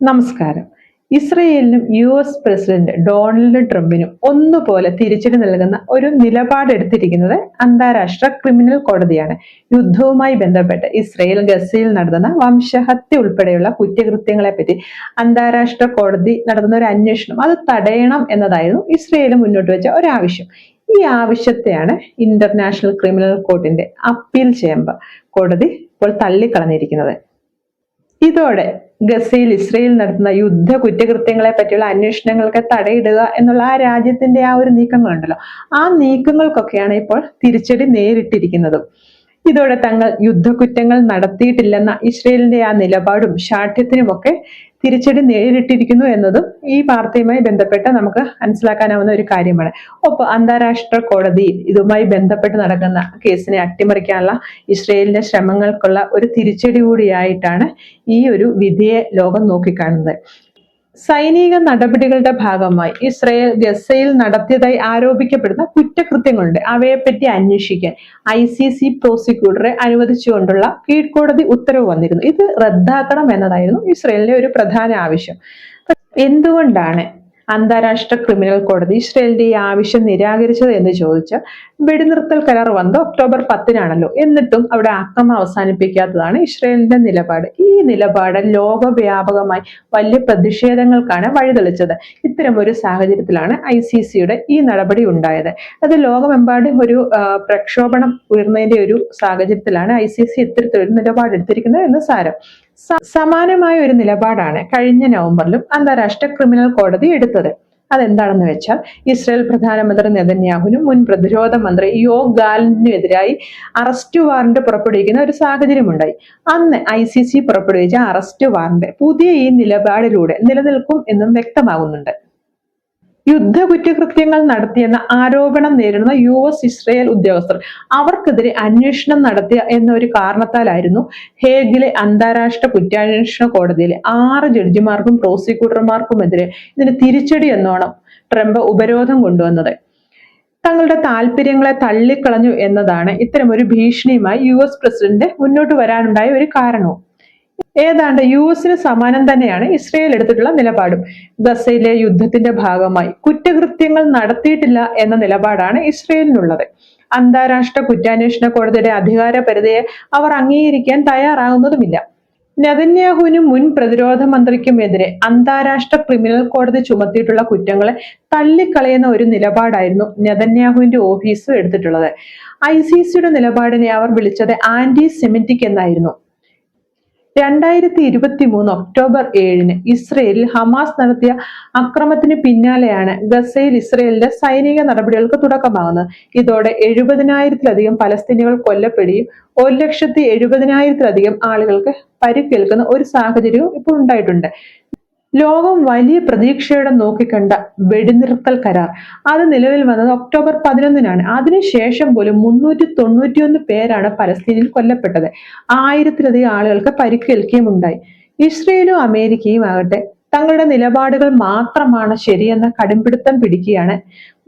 നമസ്കാരം. ഇസ്രയേലിനും U S president Donald ട്രംപിനും ഒന്നുപോലെ തിരിച്ചടി നൽകുന്ന ഒരു നിലപാടെടുത്തിരിക്കുന്നത് അന്താരാഷ്ട്ര ക്രിമിനൽ കോടതിയാണ്. യുദ്ധവുമായി ബന്ധപ്പെട്ട് ഇസ്രയേൽ ഗസയിൽ നടന്ന വംശഹത്യ ഉൾപ്പെടെയുള്ള കുറ്റകൃത്യങ്ങളെ പറ്റി അന്താരാഷ്ട്ര കോടതി നടത്തുന്ന ഒരു അന്വേഷണം അത് തടയണം എന്നതായിരുന്നു ഇസ്രയേൽ മുന്നോട്ട് വെച്ച ഒരു ആവശ്യം ഈ ആവശ്യത്തെയാണ് ഇന്റർനാഷണൽ ക്രിമിനൽ കോർട്ടിന്റെ അപ്പീൽ ചേംബർ കോടതി ഇപ്പോൾ തള്ളിക്കളഞ്ഞിരിക്കുന്നത്. ഇതോടെ ഗസയിൽ ഇസ്രയേൽ നടത്തുന്ന യുദ്ധ കുറ്റകൃത്യങ്ങളെ പറ്റിയുള്ള അന്വേഷണങ്ങൾക്ക് തടയിടുക എന്നുള്ള ആ രാജ്യത്തിന്റെ ആ ഒരു നീക്കങ്ങളുണ്ടല്ലോ. ആ നീക്കങ്ങൾക്കൊക്കെയാണ് ഇപ്പോൾ തിരിച്ചടി നേരിട്ടിരിക്കുന്നതും. ഇതോടെ തങ്ങൾ യുദ്ധക്കുറ്റങ്ങൾ നടത്തിയിട്ടില്ലെന്ന ഇസ്രയേലിന്റെ ആ നിലപാടും ശാഠ്യത്തിനുമൊക്കെ തിരിച്ചടി നേരിട്ടിരിക്കുന്നു എന്നതും ഈ വാർത്തയുമായി ബന്ധപ്പെട്ട് നമുക്ക് മനസ്സിലാക്കാനാവുന്ന ഒരു കാര്യമാണ്. ഒപ്പം അന്താരാഷ്ട്ര കോടതിയിൽ ഇതുമായി ബന്ധപ്പെട്ട് നടക്കുന്ന കേസിനെ അട്ടിമറിക്കാനുള്ള ഇസ്രയേലിന്റെ ശ്രമങ്ങൾക്കുള്ള ഒരു തിരിച്ചടി കൂടിയായിട്ടാണ് ഈ ഒരു വിധിയെ ലോകം നോക്കിക്കാണുന്നത്. സൈനിക നടപടികളുടെ ഭാഗമായി ഇസ്രയേൽ ഗസയിൽ നടത്തിയതായി ആരോപിക്കപ്പെടുന്ന കുറ്റകൃത്യങ്ങളുണ്ട് അവയെപ്പറ്റി അന്വേഷിക്കാൻ ഐ സി സി പ്രോസിക്യൂട്ടറെ അനുവദിച്ചുകൊണ്ടുള്ള കീഴ്ക്കോടതി ഉത്തരവ് വന്നിരുന്നു. ഇത് റദ്ദാക്കണം എന്നതായിരുന്നു ഇസ്രയേലിന്റെ ഒരു പ്രധാന ആവശ്യം. എന്തുകൊണ്ടാണ് അന്താരാഷ്ട്ര ക്രിമിനൽ കോടതി ഇസ്രയേലിന്റെ ഈ ആവശ്യം നിരാകരിച്ചത് എന്ന് ചോദിച്ച് വെടിനിർത്തൽ കരാർ വന്നത് ഒക്ടോബർ പത്തിനാണല്ലോ. എന്നിട്ടും അവിടെ ആക്രമണം അവസാനിപ്പിക്കാത്തതാണ് ഇസ്രയേലിന്റെ നിലപാട്. ഈ നിലപാട് ലോകവ്യാപകമായി വലിയ പ്രതിഷേധങ്ങൾക്കാണ് വഴിതെളിച്ചത്. ഇത്തരം ഒരു സാഹചര്യത്തിലാണ് ഐ സി സിയുടെ ഈ നടപടി ഉണ്ടായത്. അത് ലോകമെമ്പാടും ഒരു പ്രക്ഷോഭണം ഉയർന്നതിന്റെ ഒരു സാഹചര്യത്തിലാണ് ഐ സി സി ഇത്തരത്തിലൊരു നിലപാടെടുത്തിരിക്കുന്നത് എന്ന് സാരം. സമാനമായ ഒരു നിലപാടാണ് കഴിഞ്ഞ നവംബറിലും അന്താരാഷ്ട്ര ക്രിമിനൽ കോടതി എടുത്തത്. അതെന്താണെന്ന് വെച്ചാൽ ഇസ്രായേൽ പ്രധാനമന്ത്രി നെതന്യാഹുനും മുൻ പ്രതിരോധ മന്ത്രി യോ ഗാലിനെതിരായി അറസ്റ്റ് വാറന്റ് പുറപ്പെടുവിക്കുന്ന ഒരു സാഹചര്യമുണ്ടായി. അന്ന് ഐ സി സി പുറപ്പെടുവിച്ച അറസ്റ്റ് വാറന്റ് പുതിയ ഈ നിലപാടിലൂടെ നിലനിൽക്കും എന്നും വ്യക്തമാകുന്നുണ്ട്. യുദ്ധ കുറ്റകൃത്യങ്ങൾ നടത്തിയെന്ന ആരോപണം നേരിടുന്ന യു എസ് ഇസ്രയേൽ ഉദ്യോഗസ്ഥർ അവർക്കെതിരെ അന്വേഷണം നടത്തിയ എന്നൊരു കാരണത്താലായിരുന്നു ഹേഗിലെ അന്താരാഷ്ട്ര കുറ്റാന്വേഷണ കോടതിയിലെ ആറ് ജഡ്ജിമാർക്കും പ്രോസിക്യൂട്ടർമാർക്കുമെതിരെ ഇതിന് തിരിച്ചടി എന്നോണം ട്രംപ് ഉപരോധം കൊണ്ടുവന്നത്. തങ്ങളുടെ താല്പര്യങ്ങളെ തള്ളിക്കളഞ്ഞു എന്നതാണ് ഇത്തരം ഒരു ഭീഷണിയുമായി യു എസ് പ്രസിഡന്റ് മുന്നോട്ട് വരാനുണ്ടായ ഒരു കാരണവും. ഏതാണ്ട് യു എസിന് സമാനം തന്നെയാണ് ഇസ്രയേൽ എടുത്തിട്ടുള്ള നിലപാടും. ഗസയിലെ യുദ്ധത്തിന്റെ ഭാഗമായി കുറ്റകൃത്യങ്ങൾ നടത്തിയിട്ടില്ല എന്ന നിലപാടാണ് ഇസ്രയേലിനുള്ളത്. അന്താരാഷ്ട്ര കുറ്റാന്വേഷണ കോടതിയുടെ അധികാര പരിധിയെ അവർ അംഗീകരിക്കാൻ തയ്യാറാകുന്നതുമില്ല. നെതന്യാഹുവിനും മുൻ പ്രതിരോധ മന്ത്രിക്കുമെതിരെ അന്താരാഷ്ട്ര ക്രിമിനൽ കോടതി ചുമത്തിയിട്ടുള്ള കുറ്റങ്ങളെ തള്ളിക്കളയുന്ന ഒരു നിലപാടായിരുന്നു നെതന്യാഹുവിന്റെ ഓഫീസ് എടുത്തിട്ടുള്ളത്. ഐ സി സിയുടെ നിലപാടിനെ അവർ വിളിച്ചത് ആന്റി സെമിറ്റിക് എന്നായിരുന്നു. രണ്ടായിരത്തി ഇരുപത്തി മൂന്ന് ഒക്ടോബർ ഏഴിന് ഇസ്രയേലിൽ ഹമാസ് നടത്തിയ അക്രമത്തിന് പിന്നാലെയാണ് ഗസയിൽ ഇസ്രയേലിന്റെ സൈനിക നടപടികൾക്ക് തുടക്കമാകുന്നത്. ഇതോടെ എഴുപതിനായിരത്തിലധികം പലസ്തീനികൾ കൊല്ലപ്പെടുകയും ഒരു ലക്ഷത്തി എഴുപതിനായിരത്തിലധികം ആളുകൾക്ക് പരിക്കേൽക്കുന്ന ഒരു സാഹചര്യവും ഇപ്പോൾ ഉണ്ടായിട്ടുണ്ട്. ലോകം വലിയ പ്രതീക്ഷയോടെ നോക്കിക്കണ്ട വെടിനിർത്തൽ കരാർ. അത് നിലവിൽ വന്നത് ഒക്ടോബർ പതിനൊന്നിനാണ്. അതിനുശേഷം പോലും മുന്നൂറ്റി തൊണ്ണൂറ്റിയൊന്ന് പേരാണ് പലസ്തീനിൽ കൊല്ലപ്പെട്ടത്. ആയിരത്തിലധികം ആളുകൾക്ക് പരിക്കേൽക്കുകയും ഉണ്ടായി ഇസ്രയേലും അമേരിക്കയും ആകട്ടെ തങ്ങളുടെ നിലപാടുകൾ മാത്രമാണ് ശരിയെന്ന കടുംപിടുത്തം പിടിക്കുകയാണ്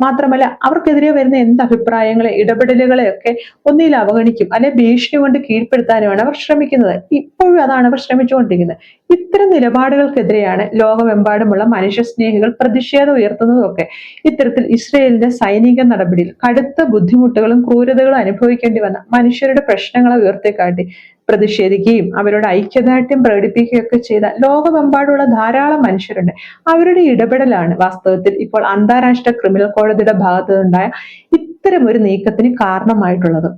മാത്രമല്ല അവർക്കെതിരെ വരുന്ന എന്ത് അഭിപ്രായങ്ങളെ ഇടപെടലുകളെ ഒക്കെ ഒന്നിൽ അവഗണിക്കും. അല്ലെ ഭീഷണി കൊണ്ട് കീഴ്പ്പെടുത്താനുമാണ് അവർ ശ്രമിക്കുന്നത്. ഇപ്പോഴും അതാണ് അവർ ശ്രമിച്ചുകൊണ്ടിരിക്കുന്നത്. ഇത്തരം നിലപാടുകൾക്കെതിരെയാണ് ലോകമെമ്പാടുമുള്ള മനുഷ്യസ്നേഹികൾ പ്രതിഷേധം ഉയർത്തുന്നതും ഒക്കെ ഇത്തരത്തിൽ ഇസ്രയേലിന്റെ സൈനിക നടപടിയിൽ കടുത്ത ബുദ്ധിമുട്ടുകളും ക്രൂരതകളും അനുഭവിക്കേണ്ടി വന്ന മനുഷ്യരുടെ പ്രശ്നങ്ങളെ ഉയർത്തിക്കാട്ടി പ്രതിഷേധിക്കുകയും അവരുടെ ഐക്യദാർഢ്യം പ്രകടിപ്പിക്കുകയൊക്കെ ചെയ്ത ലോകമെമ്പാടുള്ള ധാരാളം മനുഷ്യരുണ്ട്. അവരുടെ ഇടപെടലാണ് വാസ്തവത്തിൽ ഇപ്പോൾ അന്താരാഷ്ട്ര ക്രിമിനൽ കോടതിയുടെ ഭാഗത്തു ഇത്തരം ഒരു നീക്കത്തിന് കാരണമായിട്ടുള്ളത്.